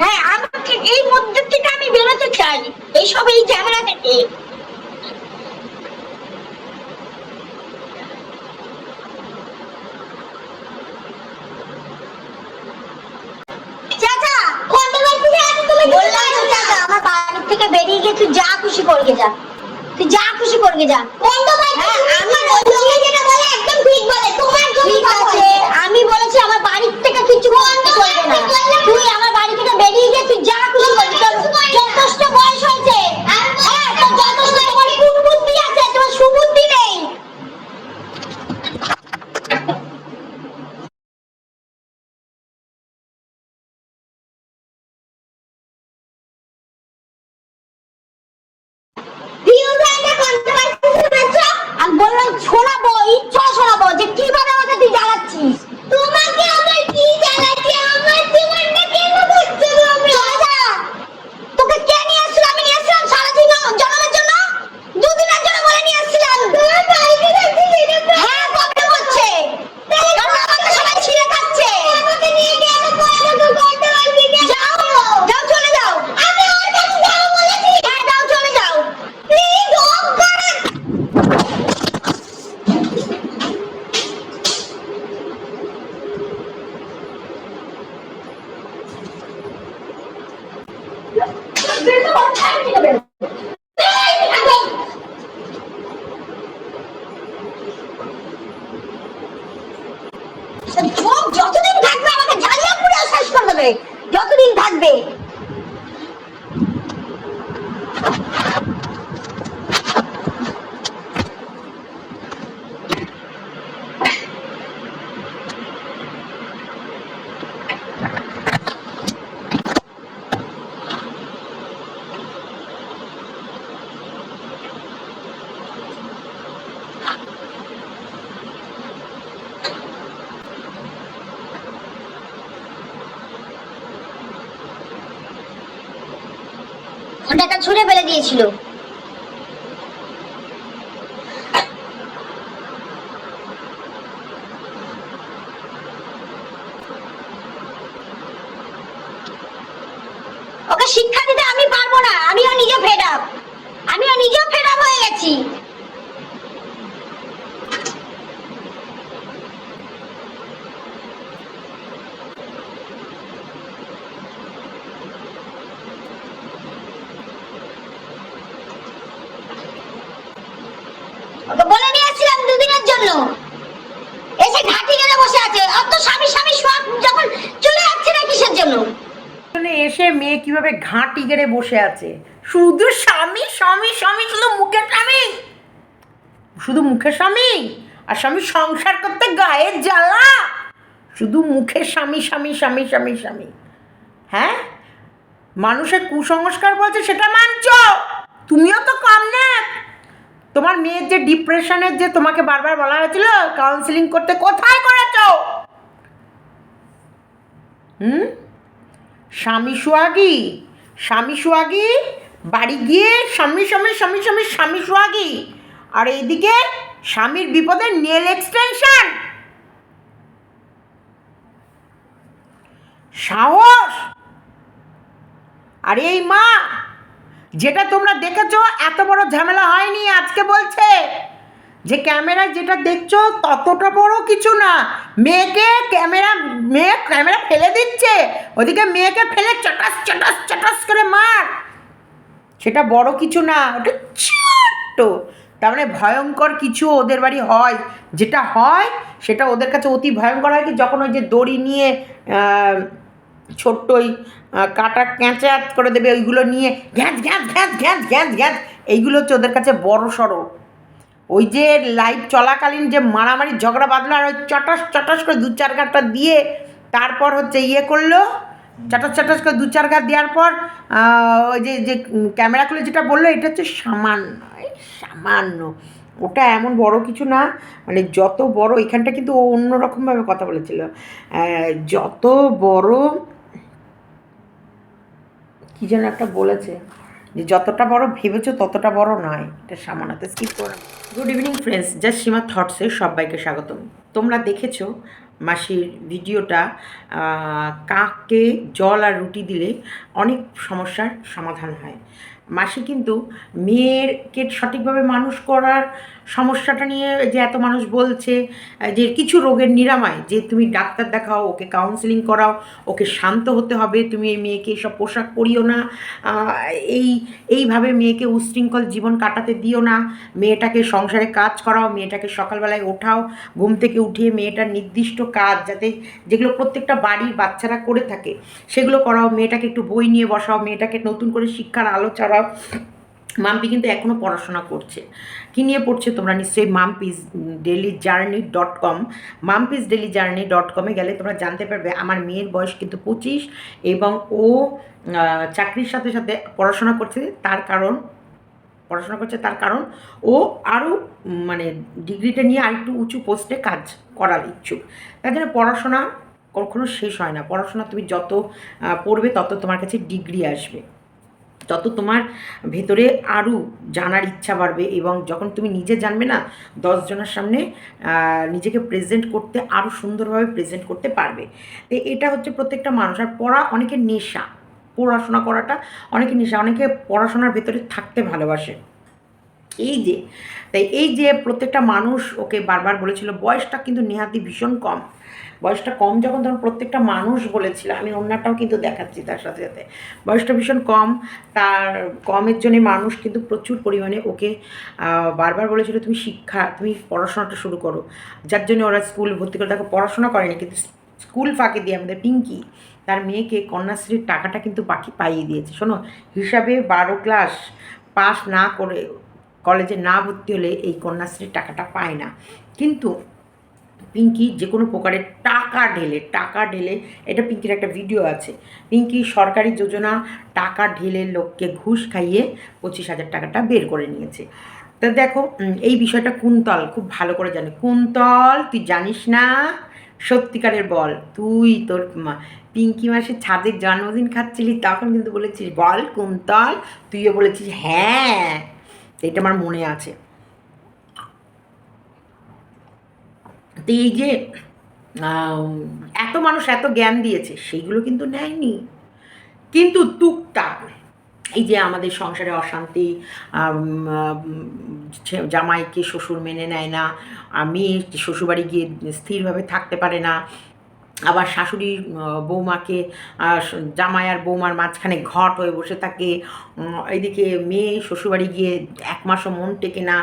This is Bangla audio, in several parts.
হ্যাঁ আমাকে এই মধ্যে থেকে আমি বেরোতে চাই। এইসব এই ঝামেলা থেকে। বললাম তো চাচা আমার বাড়ি থেকে বেরিয়ে গিয়ে তুই যা খুশি তুই যা। খুশি যান। আমি বলছি যেটা বলে একদম ঠিক বলে। তোমার ঠিক আছে আমি বলেছি আমার বাড়ি থেকে কিছু করতে না। তুই আমার বাড়ি থেকে বেরিয়ে গিয়ে তুই যা খুশি করবি যথেষ্ট বয়স হয়েছে হ্যাঁ তোর যথেষ্ট তোমার কোন বুদ্ধি আছে তোমার সুবুদ্ধি নেই আমি বললাম শোনাবো ইচ্ছা শোনাবো যে কীভাবে আমাকে তুই জ্বালাচ্ছিস তোমাকে আমার কি জ্বালাচ্ছি আমার জীবনটা কেন বুঝছ তুমি তোকে কে নিয়ে আসছিল আমি নিয়ে আসছিলাম সারাদিন জন্মের জন্য দুদিনের জন্য বলে নিয়ে আসছিলাম তোমার বাড়িতে যাচ্ছি হ্যাঁ প্রবলেম হচ্ছে কারণ আমাকে সবাই ছিঁড়ে খাচ্ছে আমাকে নিয়ে গিয়ে আমি পয়সাটা করতে পারছি যাও যাও চলে যাও আমি ওর কাছে যাও বলেছি হ্যাঁ যাও চলে যাও প্লিজ অফ করেন ঝোঁক যতদিন থাকবে আমাকে জ্বালিয়ে পুড়ে শেষ করে দেবে। যতদিন থাকবে। ফোনটা ছুঁড়ে ফেলে দিয়েছিল ওকে শিক্ষা দিতে আমি পারব না আমিও নিজে ফেড আপ আমিও নিজেও ফেড আপ হয়ে গেছি বলে নিয়েছিলাম দুদিনের জন্য। এসে ঘাটি গেলে বসে আছে। স্বামী স্বামী সব যখন চলে যাচ্ছে না কিসের জন্য? এসে মেয়ে কীভাবে ঘাঁটি গেড়ে বসে আছে? শুধু স্বামী স্বামী স্বামী, শুধু মুখের স্বামী। শুধু মুখের স্বামী? আর স্বামী সংসার করতে গায়ের জ্বালা? শুধু মুখের স্বামী স্বামী স্বামী স্বামী স্বামী। হ্যাঁ? মানুষের কুসংস্কার বলছে, সেটা মানছ? তুমিও তো কম না তোমার মেয়ের যে ডিপ্রেশনের যে তোমাকে বারবার বলা হয়েছিল কাউন্সিলিং করতে কোথায় করেছ? হুম? স্বামী সোহাগী স্বামী সোহাগী, বাড়ি গিয়ে স্বামী স্বামী স্বামী স্বামী স্বামী সোহাগী, আর এইদিকে স্বামীর বিপদে নেল এক্সটেনশন সাহস! আরে এই মা যেটা তোমরা দেখেছ, এত বড় ঝামেলা হয়নি আজকে বলছে। যে ক্যামেরায় যেটা দেখছ, ততটা বড় কিছু না। মেয়েকে ক্যামেরা, মেয়ে ক্যামেরা ফেলে দিচ্ছে। ওদিকে মেয়েকে ফেলে চটাস চটাস চটাস করে মার। সেটা বড় কিছু না, ওটা ছোট্ট। তার মানে ভয়ঙ্কর কিছু ওদের বাড়ি হয়। যেটা হয়, সেটা ওদের কাছে অতি ভয়ঙ্কর হয় কি, যখন ওই যে দড়ি নিয়ে ছোট্ট ওই কাটা ক্যাঁচা করে দেবে ওইগুলো নিয়ে, ঘ্যাঁচ ঘ্যাঁচ ঘ্যাঁচ ঘ্যাঁচ ঘ্যাঁচ ঘ্যাঁচ, এইগুলো হচ্ছে ওদের কাছে বড় সড়ো ওই যে লাইভ চলাকালীন যে মারামারি ঝগড়া বাঁধলো আর ওই চটাস চটাস করে দু চার ঘাটটা দিয়ে তারপর হচ্ছে ইয়ে করল। চটাস চটাস করে দু চার ঘাট দেওয়ার পর ওই যে যে ক্যামেরা খুলে যেটা বলল, এটা হচ্ছে সামান্য সামান্য। ওটা এমন বড় কিছু না মানে যত বড়, এখানটা কিন্তু ও অন্যরকমভাবে কথা বলেছিল। যত বড় কি যেন একটা বলেছে যে যতটা বড় ভেবেছো ততটা বড় নয়। এটা সামানাতে স্কিপ করে good evening friends just Seema থটসে সবাইকে স্বাগতম। তোমরা দেখেছ মাসির ভিডিওটা কাকে জল আর রুটি দিলে অনেক সমস্যার সমাধান হয়। মাসি কিন্তু মেয়েরকে সঠিকভাবে মানুষ করার সমস্যাটা নিয়ে যে এত মানুষ বলছে, যে কিছু রোগের নিরাময়, যে তুমি ডাক্তার দেখাও, ওকে কাউন্সিলিং করাও, ওকে শান্ত হতে হবে, তুমি এই মেয়েকে সব পোশাক পরিও না এই, এইভাবে মেয়েকে উশৃঙ্খল জীবন কাটাতে দিও না, মেয়েটাকে সংসারে কাজ করাও, মেয়েটাকে সকালবেলায় ওঠাও, ঘুম থেকে উঠিয়ে মেয়েটার নির্দিষ্ট কাজ যাতে যেগুলো প্রত্যেকটা বাড়ির বাচ্চারা করে থাকে, সেগুলো করাও, মেয়েটাকে একটু বই নিয়ে বসাও, মেয়েটাকে নতুন করে শিক্ষার আলো ছড়াও মাম্পি কিন্তু এখনও পড়াশোনা করছে। কী নিয়ে পড়ছে তোমরা নিশ্চয়ই Mampi's daily journey dot com. Mampi's daily journey dot কমে গেলে তোমরা জানতে পারবে আমার মেয়ের বয়স কিন্তু পঁচিশ এবং ও চাকরির সাথে সাথে পড়াশোনা করছে, তার কারণ, পড়াশোনা করছে তার কারণ ও আরও মানে ডিগ্রিটা নিয়ে আরেকটু উঁচু পোস্টে কাজ করার ইচ্ছুক। তার জন্য পড়াশোনা কখনো শেষ হয় না। পড়াশোনা তুমি যত পড়বে তত তোমার কাছে ডিগ্রি আসবে। তত তোমার ভেতরে আরও জানার ইচ্ছা বাড়বে এবং যখন তুমি নিজে জানবে না দশজনের সামনে নিজেকে প্রেজেন্ট করতে আরও সুন্দরভাবে প্রেজেন্ট করতে পারবে। তো এটা হচ্ছে প্রত্যেকটা মানুষ। আর পড়া অনেকের নেশা, পড়াশোনা করাটা অনেকে নেশা, অনেকে পড়াশোনার ভেতরে থাকতে ভালোবাসে। এই যে, তাই এই যে প্রত্যেকটা মানুষ ওকে বারবার বলেছিল, বয়সটা কিন্তু নেহাতি ভীষণ কম। বয়সটা কম যখন তখন প্রত্যেকটা মানুষ বলেছিল, আমি অন্যটাও কিন্তু দেখাচ্ছি তার সাথে সাথে। বয়সটা ভীষণ কম, তার কমের জন্যে মানুষ কিন্তু প্রচুর পরিমাণে ওকে বারবার বলেছিল, তুমি শিক্ষা, তুমি পড়াশোনাটা শুরু করো। যার জন্য ওরা স্কুল ভর্তি করে, দেখো পড়াশোনা করেনি, কিন্তু স্কুল ফাঁকে দিয়ে আমাদের পিঙ্কি, তার মেয়েকে কন্যাশ্রীর টাকাটা কিন্তু বাকি পাইয়ে দিয়েছে। শোনো, হিসাবে বারো ক্লাস পাস না করে কলেজে না ভর্তি হলে এই কন্যাশ্রীর টাকাটা পায় না। কিন্তু পিঙ্কি যে কোনো প্রকারের টাকা ঢেলে টাকা ঢেলে, এটা পিঙ্কির একটা ভিডিও আছে। পিঙ্কি সরকারি যোজনা, টাকা ঢেলে লোককে ঘুষ খাইয়ে পঁচিশ হাজার টাকাটা বের করে নিয়েছে। তা দেখো এই বিষয়টা কুন্তল, খুব ভালো করে জানে। কুন্তল, তুই জানিস না? সত্যিকারের বল, তুই তোর পিঙ্কি মাসে ছাদের জন্মদিন খাচ্ছিলি, তখন কিন্তু বলেছিস, বল কুন্তল, তুইও বলেছিস হ্যাঁ এটা আমার মনে আছে। তো এই যে এত মানুষ এত জ্ঞান দিয়েছে, সেইগুলো কিন্তু নেয়নি। কিন্তু টুকটাক এই যে আমাদের সংসারে অশান্তি জামাইকে শ্বশুর মেনে নেয় না মেয়ে শ্বশুরবাড়ি গিয়ে স্থিরভাবে থাকতে পারে না আবার শাশুড়ি বৌমাকে জামাই আর বৌমার মাঝখানে ঘট হয়ে বসে থাকে। উম, এইদিকে মেয়ে শ্বশুরবাড়ি গিয়ে এক মাসও মন টেকে না।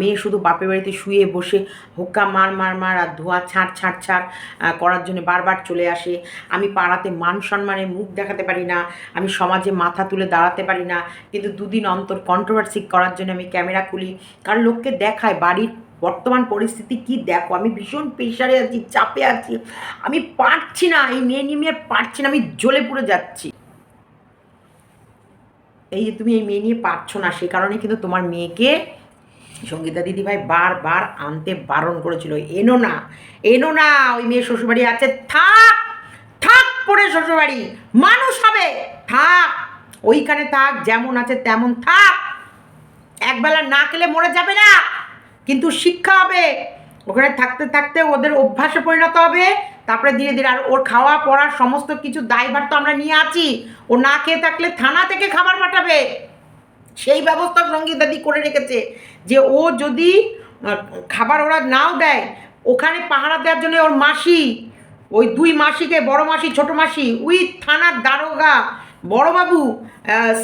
মেয়ে শুধু বাপের বাড়িতে শুয়ে বসে হুক্কা মার মার মার আর ধোয়া ছাড় ছাড় আহ, করার জন্য বারবার চলে আসে। আমি পাড়াতে মান সম্মানে মুখ দেখাতে পারি না। আমি সমাজে মাথা তুলে দাঁড়াতে পারি না। কিন্তু দুদিন অন্তর কন্ট্রোভার্সি করার জন্য আমি ক্যামেরা খুলি। কারণ লোককে দেখায় বাড়ির বর্তমান পরিস্থিতি কি দেখো? আমি ভীষণ প্রেশারে আছি, চাপে আছি। আমি পারছি না, এই মেয়ে নিয়ে আর পারছি না, আমি জ্বলে পুড়ে যাচ্ছি। এই যে তুমি এই মেয়ে নিয়ে পারছ না, সে কারণে কিন্তু তোমার মেয়েকে সঙ্গীতা দিদিভাই বারবার আনতে বারণ করেছিল। এনো না এনো না, ওই মেয়ে শ্বশুরবাড়ি আছে। থাক থাক পড়ে শ্বশুরবাড়ি, মানুষ হবে। থাক, ওইখানে থাক, যেমন আছে তেমন থাক। একবেলা না খেলে মরে যাবে না। কিন্তু শিক্ষা হবে। ওখানে থাকতে থাকতে ওদের অভ্যাসে পরিণত হবে। তারপরে ধীরে ধীরে আর ওর খাওয়া পড়ার সমস্ত কিছু দায়ভার তো আমরা নিয়ে আছি। ও না খেয়ে থাকলে থানা থেকে খাবার পাঠাবে। সেই ব্যবস্থা সঙ্গীতাদি করে রেখেছে যে ও যদি খাবার ওরা নাও দেয়, ওখানে পাহারা দেওয়ার জন্য ওর মাসি, ওই দুই মাসিকে, বড় মাসি, ছোট মাসি, উইথ থানার দারোগা বড়বাবু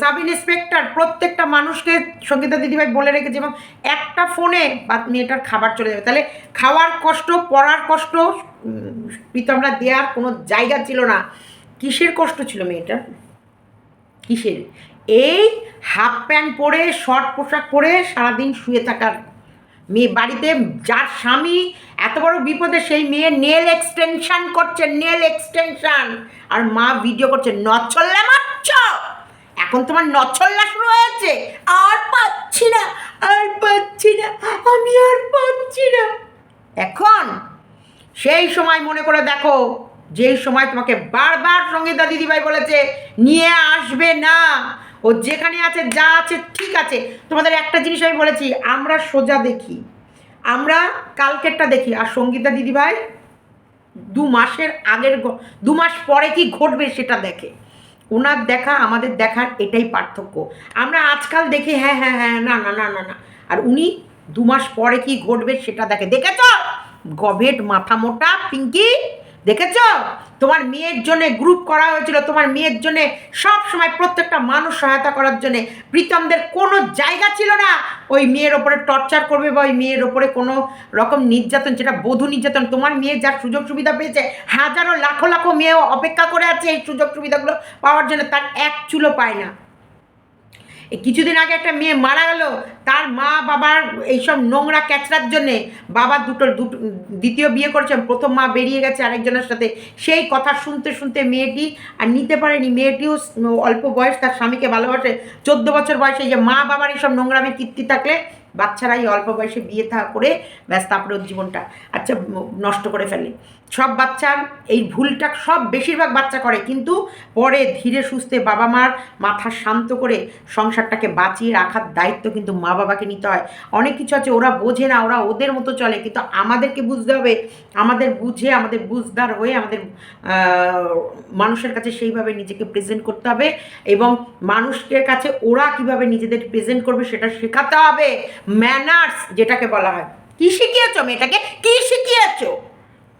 সাব ইন্সপেক্টর প্রত্যেকটা মানুষকে সঙ্গীতা দিদিভাই বলে রেখেছে এবং একটা ফোনে মেয়েটার খাবার চলে যাবে। তাহলে খাওয়ার কষ্ট, পড়ার কষ্ট প্রীতমরা দেওয়ার কোনো জায়গা ছিল না। কিসের কষ্ট ছিল মেয়েটার? কিসের? এই হাফ প্যান্ট পরে, শর্ট পোশাক পরে সারাদিন শুয়ে থাকার মেয়ে বাড়িতে যার স্বামী এত বড় বিপদে সেই মেয়ে নেল এক্সটেনশন করছে, নেল এক্সটেনশন। আর মা ভিডিও করছে নচল্লা মারছ? এখন তোমার নচল্লা শুরু হয়েছে। আর পাচ্ছি না, আর পাচ্ছি না, আমি আর পাচ্ছি না। এখন সেই সময় মনে করে দেখো, যেই সময় তোমাকে বারবার সঙ্গীতা দিদিভাই বলেছে, নিয়ে আসবে না। ও যেখানে আছে, যা আছে, ঠিক আছে। তোমাদের একটা জিনিস আমি বলেছি, আমরা সোজা দেখি। আমরা কালকেরটা দেখি। আর সঙ্গীতা দিদিভাই দু মাসের আগের দু মাস পরে কি ঘটবে সেটা দেখে। ওনার দেখা, আমাদের দেখার এটাই পার্থক্য। আমরা আজকাল দেখি হ্যাঁ হ্যাঁ হ্যাঁ না না না না না। আর উনি দু মাস পরে কি ঘটবে সেটা দেখে। দেখেছ? গভেট মাথা মোটা, পিঙ্কি। দেখেছ? তোমার মেয়ের জন্য গ্রুপ করা হয়েছিল, তোমার মেয়ের জন্য সব সময় প্রত্যেকটা মানুষ সহায়তা করার জন্য। প্রীতমদের কোনো জায়গা ছিল না। ওই মেয়ের ওপরে টর্চার করবে বা ওই মেয়ের ওপরে কোনো রকম নির্যাতন, যেটা বধূ নির্যাতন। তোমার মেয়ে যার সুযোগ সুবিধা পেয়েছে, হাজারো লাখো লাখো মেয়েও অপেক্ষা করে আছে এই সুযোগ সুবিধাগুলো পাওয়ার জন্য, তার এক চুলো পায় না। কিছুদিন আগে একটা মেয়ে মারা গেল। তার মা বাবার এইসব নোংরা ক্যাচরার জন্যে বাবা দুটোর দুটো, দ্বিতীয় বিয়ে করেছেন প্রথম মা বেরিয়ে গেছে আরেকজনের সাথে। সেই কথা শুনতে শুনতে মেয়েটি, আর নিতে পারেনি, মেয়েটিও অল্প বয়স, তার স্বামীকে ভালোবাসে। চোদ্দ বছর বয়সে যে মা বাবার এইসব নোংরামে কীর্তি থাকলে বাচ্চারা এই অল্প বয়সে বিয়ে থা করে ব্যাস তারপরে জীবনটা আচ্ছা নষ্ট করে ফেলে। সব বাচ্চার এই ভুলটা সব বেশিরভাগ বাচ্চা করে, কিন্তু পরে ধীরে সুস্থে বাবা মার মাথা শান্ত করে সংসারটাকে বাঁচিয়ে রাখার দায়িত্ব কিন্তু মা বাবাকে নিতে হয়। অনেক কিছু আছে, ওরা বোঝে না, ওরা ওদের মতো চলে, কিন্তু আমাদেরকে বুঝতে হবে, আমাদের বুঝে, আমাদের বুঝদার হয়ে আমাদের মানুষের কাছে সেইভাবে নিজেকে প্রেজেন্ট করতে হবে এবং মানুষের কাছে ওরা কীভাবে নিজেদের প্রেজেন্ট করবে সেটা শেখাতে হবে। ম্যানার্স যেটাকে বলা হয়। কি শিখিয়েছো মেয়েটাকে? কি শিখিয়েছো?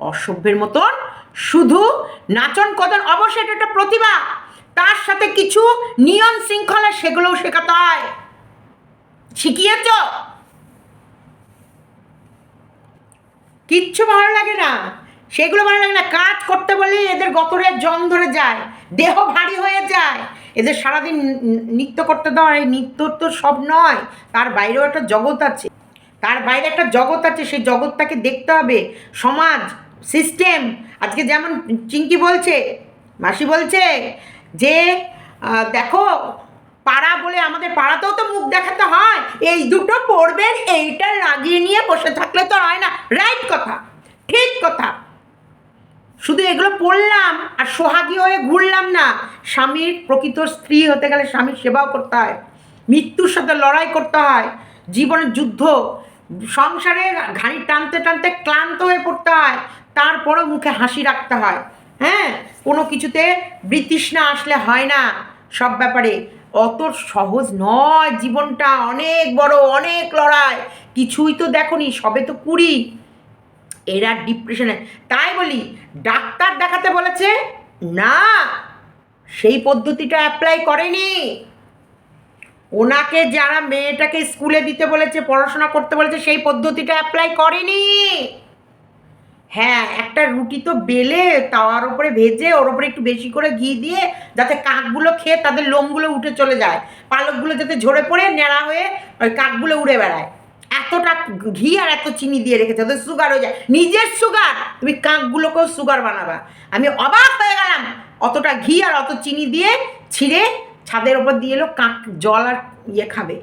অসভ্যের মতন, শুধু নাচন কদন অবশ্যই এটা একটা প্রতিভা। তার সাথে কিছু নিয়ম শৃঙ্খলা সেগুলোও শেখাতে হয়। শিখিয়েছ? কিচ্ছু ভালো লাগে না। সেগুলো ভালো লাগে না। কাজ করতে বলে এদের গতরে জং ধরে যায়। দেহ ভারী হয়ে যায়। এদের সারাদিন নৃত্য করতে দেওয়া এই নৃত্য তো সব নয়, তার বাইরেও একটা জগৎ আছে। তার বাইরে একটা জগৎ আছে, সেই জগৎটাকে দেখতে হবে। সমাজ সিস্টেম আজকে যেমন চিঙ্কি বলছে, মাসি বলছে যে দেখো, পাড়া বলে আমাদের পাড়াতেও তো মুখ দেখাতে হয়। এই দুটো পড়বেন, এইটা লাগিয়ে নিয়ে বসে থাকলে তো হয় না। রাইট কথা, ঠিক কথা। শুধু এগুলো পড়লাম আর সোহাগী হয়ে ঘুরলাম না, স্বামীর প্রকৃত স্ত্রী হতে গেলে স্বামীর সেবাও করতে হয়, মৃত্যুর সাথে লড়াই করতে হয়, জীবনের যুদ্ধ, সংসারে ঘাড়ি টানতে টানতে ক্লান্ত হয়ে পড়তে হয়, তারপরও মুখে হাসি রাখতে হয় হ্যাঁ? কোনো কিছুতে বৃতৃষ্ণা আসলে হয় না সব ব্যাপারে। অত সহজ নয় জীবনটা, অনেক বড়, অনেক লড়াই। কিছুই তো দেখনি, সবে তো কুড়ি। এরা ডিপ্রেশনে তাই বলি, ডাক্তার দেখাতে বলেছে, না, সেই পদ্ধতিটা অ্যাপ্লাই করেনি। ওনাকে যারা মেয়েটাকে স্কুলে দিতে বলেছে, পড়াশোনা করতে বলেছে, সেই পদ্ধতিটা অ্যাপ্লাই করেনি। হ্যাঁ একটা রুটি তো বেলে, তাওয়ার ওপরে ভেজে, ওর ওপরে একটু বেশি করে ঘি দিয়ে, যাতে কাকগুলো খেয়ে তাদের লোমগুলো উঠে চলে যায়। পালকগুলো যাতে ঝরে পড়ে, ন্যাড়া হয়ে ওই কাকগুলো উড়ে বেড়ায়। এতটা ঘি আর এত চিনি দিয়ে রেখেছে, ওদের সুগার হয়ে যায়। নিজের সুগার তুমি কাকগুলোকেও সুগার বানাবা। আমি অবাক হয়ে গেলাম, অতটা ঘি আর অত চিনি দিয়ে ছিঁড়ে ছাদের ওপর দিয়ে এলো কাক, জল আর ইয়ে খাবে।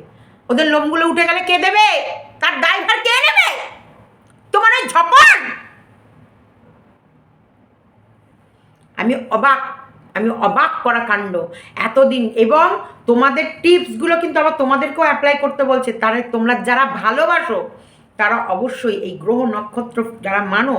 ওদের লোমগুলো উঠে গেলে কে দেবে? তার ড্রাইভার কে নেবে? তোমার ওই ঝপন! আমি অবাক আমি অবাক করা কাণ্ড। এতদিন, এবং তোমাদের টিপসগুলো কিন্তু আবার তোমাদেরকেও অ্যাপ্লাই করতে বলছে। তারা, তোমরা যারা ভালোবাসো, তারা অবশ্যই এই গ্রহ নক্ষত্র যারা মানো,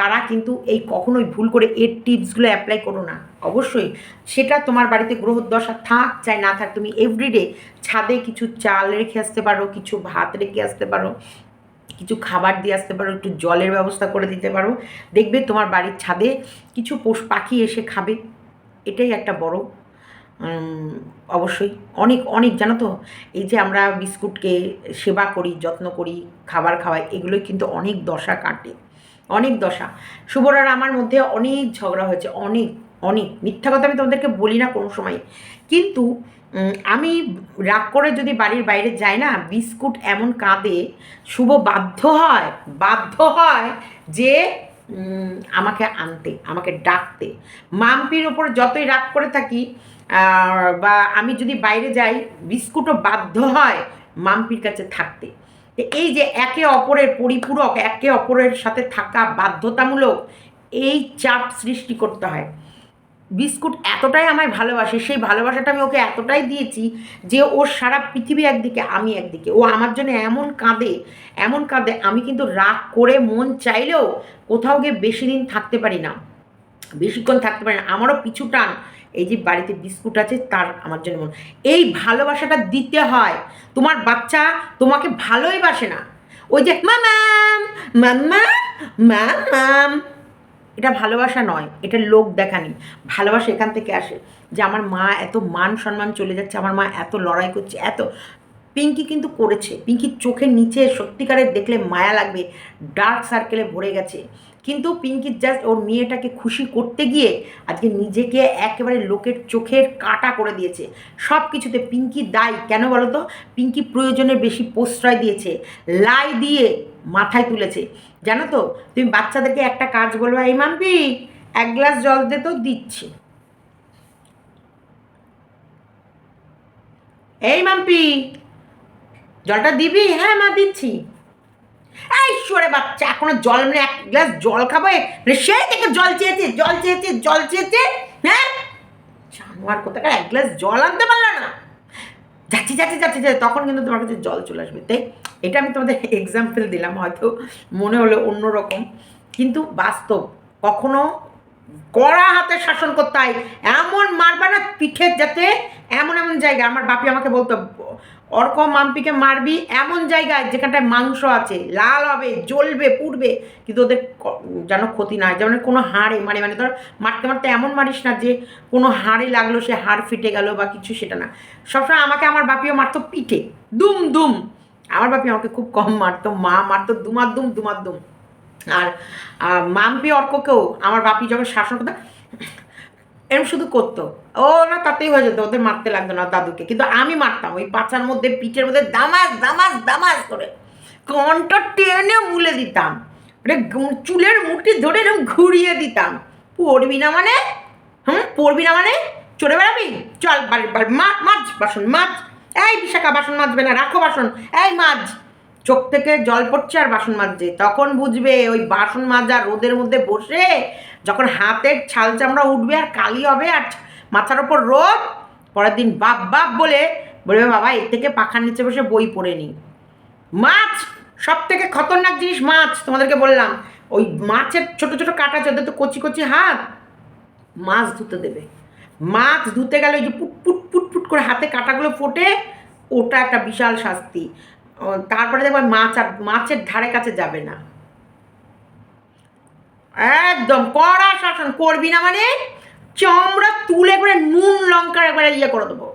তারা কিন্তু এই কখনোই ভুল করে এর টিপসগুলো অ্যাপ্লাই করো না। অবশ্যই, সেটা তোমার বাড়িতে গ্রহ দশা থাক, চাই না থাক, তুমি এভরিডে ছাদে কিছু চাল রেখে আসতে পারো, কিছু ভাত রেখে আসতে পারো, কিছু খাবার দিয়ে আসতে পারো, একটু জলের ব্যবস্থা করে দিতে পারো। দেখবে তোমার বাড়ির ছাদে কিছু পোষ পাখি এসে খাবে। এটাই একটা বড় অবশ্যই। অনেক অনেক, জানো তো, এই যে আমরা বিস্কুটকে সেবা করি, যত্ন করি, খাবার খাওয়াই, এগুলোই কিন্তু অনেক দশা কাটে। অনেক দশা। শুভর আমার মধ্যে অনেক ঝগড়া হয়েছে, অনেক অনেক। মিথ্যা কথা আমি তোমাদেরকে বলি না কোনো সময়। কিন্তু আমি রাগ করে যদি বাড়ির বাইরে যাই না, বিস্কুট এমন কাঁদে, শুভ বাধ্য হয় বাধ্য হয় যে আমাকে আনতে, আমাকে ডাকতে। মাম্পির ওপর যতই রাগ করে থাকি বা আমি যদি বাইরে যাই, বিস্কুটও বাধ্য হয় মাম্পির কাছে থাকতে। এই যে একে অপরের পরিপূরক, একে অপরের সাথে থাকা বাধ্যতামূলক এই চাপ সৃষ্টি করতে হয়। বিস্কুট এতটাই আমায় ভালোবাসে, সেই ভালোবাসাটা আমি ওকে এতটাই দিয়েছি যে ওর সারা পৃথিবী একদিকে, আমি একদিকে। ও আমার জন্য এমন কাঁদে এমন কাঁদে, আমি কিন্তু রাগ করে মন চাইলেও কোথাও গিয়ে বেশি দিন থাকতে পারি না। বেশিক্ষণ থাকতে পারি না। আমারও পিছু টান, এই যে বাড়িতে বিস্কুট আছে, তার আমার জন্য মন। এই ভালোবাসাটা দিতে হয়। তোমার বাচ্চা তোমাকে ভালোই বাসে না। ওই যে, মামাম, মাম্মা মামাম এটা ভালোবাসা নয়, এটা লোক দেখানি ভালোবাসা এখান থেকে আসে যে আমার মা এত মান সম্মান চলে যাচ্ছে, আমার মা এত লড়াই করছে, এত পিঙ্কি কিন্তু করেছে, পিঙ্কির চোখের নিচে সত্যিকারের দেখলে মায়া লাগবে ডার্ক সার্কেলে ভরে গেছে। কিন্তু পিঙ্কির জাস্ট ওর মেয়েটাকে খুশি করতে গিয়ে আজকে নিজেকে একেবারে লোকের চোখের কাটা করে দিয়েছে। সব কিছুতে পিঙ্কি দায়, কেন বলো তো পিঙ্কি প্রয়োজনের বেশি প্রশ্রয় দিয়েছে, লাই দিয়ে মাথায় তুলেছে। জানো তো, তুমি বাচ্চাদেরকে একটা কাজ বলবে, এই মাম্পি, এক গ্লাস জল দে তো, দিচ্ছি। এই মাম্পি, জলটা দিবি? হ্যাঁ মা, দিচ্ছি। সরে বাচ্চা, এখনও জল মানে এক গ্লাস জল খাব মানে সেই থেকে জল চেয়েছে জল চেয়েছে জল চেয়েছে হ্যাঁ? জানোয়ার কোথাকার, এক গ্লাস জল আনতে পারল না। যাচ্ছি যাচ্ছি যাচ্ছি যাচ্ছি, তখন কিন্তু তোমার কাছে জল চলে আসবে। তাই এটা আমি তোমাদের এক্সাম্পল দিলাম, হয়তো মনে হলো অন্যরকম। কিন্তু বাস্তব, কখনো কড়া হাতে শাসন করতে হয়, এমন মারবা না পিঠের যাতে এমন এমন জায়গা, আমার বাপি আমাকে বলতো অর্ক মাম্পিকে মারবি, এমন জায়গায় যেখানটায় মাংস আছে, লাল হবে, জ্বলবে, পুড়বে, কিন্তু ওদের যেন ক্ষতি না হয়। যেমন কোনো হাড়ে মানে মানে ধর মারতে মারতে এমন মারিস না যে কোনো হাড়ে লাগল, সে হাড় ফিটে গেল বা কিছু, সেটা না। সবসময় আমাকে আমার বাপিও মারতো পিঠে। দুম দুম। আমার বাপি আমাকে খুব কম মারতো। মা মারতো দুমার দুম দুমার দুম। আর মাম্পি অর্ককেও আমার বাপি যখন শাসন করতো এরকম শুধু করতো। ও না, তাতেই হয়ে যেত, ওদের মারতে লাগতো না দাদুকে। কিন্তু আমি মারতাম, ওই পাছার মধ্যে, পিঠের মধ্যে দামাস দামাস দামাস করে। কনটা টেনে মুলে দিতাম। মানে চুলের মুঠি ধরে এরকম ঘুরিয়ে দিতাম। পড়বি না মানে? হুম? পড়বি না মানে? চলে বেড়াবি? চল, বাড়ি বাড়ি মাছ মাছ, বাসন মাছ। এই বিশাখা বাসন মাজবে না, রাখো বাসন। এই মাছ। চোখ থেকে জল পড়ছে আর বাসন মাজছে। তখন বুঝবে ওই বাসন মাজা রোদের মধ্যে বসে যখন হাতের ছাল চামড়া উঠবে আর কালি হবে আর মাথার ওপর রোদ, পরের দিন বাপ বাপ বলে, বলবে, বাবা, এর থেকে পাখার নিচে বসে বই পড়ে নি। মাছ সব থেকে খতরনাক জিনিস মাছ, তোমাদেরকে বললাম। ওই মাছের ছোট ছোট কাটা আছে, ওদের তো কচি কচি হাত। মাছ ধুতে দেবে। মাছ ধুতে গেলে ওই যে পুট পুট পুট পুট করে হাতে কাটাগুলো ফোটে, ওটা একটা বিশাল শাস্তি। তারপরে দেখবে মাছ আর মাছের ধারে কাছে যাবে না। একদম কড়া শাসন করবি না মানে চমড়া তুলে করে নুন, লঙ্কার একবারে ইয়ে করে দেবো।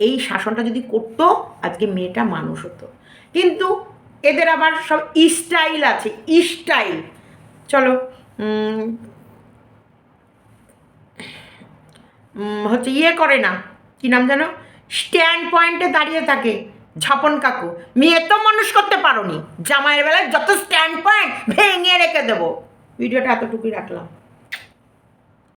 এই শাসনটা যদি করতো, আজকে মেয়েটা মানুষ হতো। কিন্তু এদের আবার সব স্টাইল আছে, স্টাইল। চলো হচ্ছে ইয়ে করে না। কি নাম জানো স্ট্যান্ড পয়েন্টে দাঁড়িয়ে থাকে ঝাপন কাকু। মেয়ে তো মানুষ করতে পারো নি জামাইয়ের বেলায় যত স্ট্যান্ড পয়েন্ট ভেঙে রেখে দেবো। ভিডিওটা এতটুকুই রাখলাম।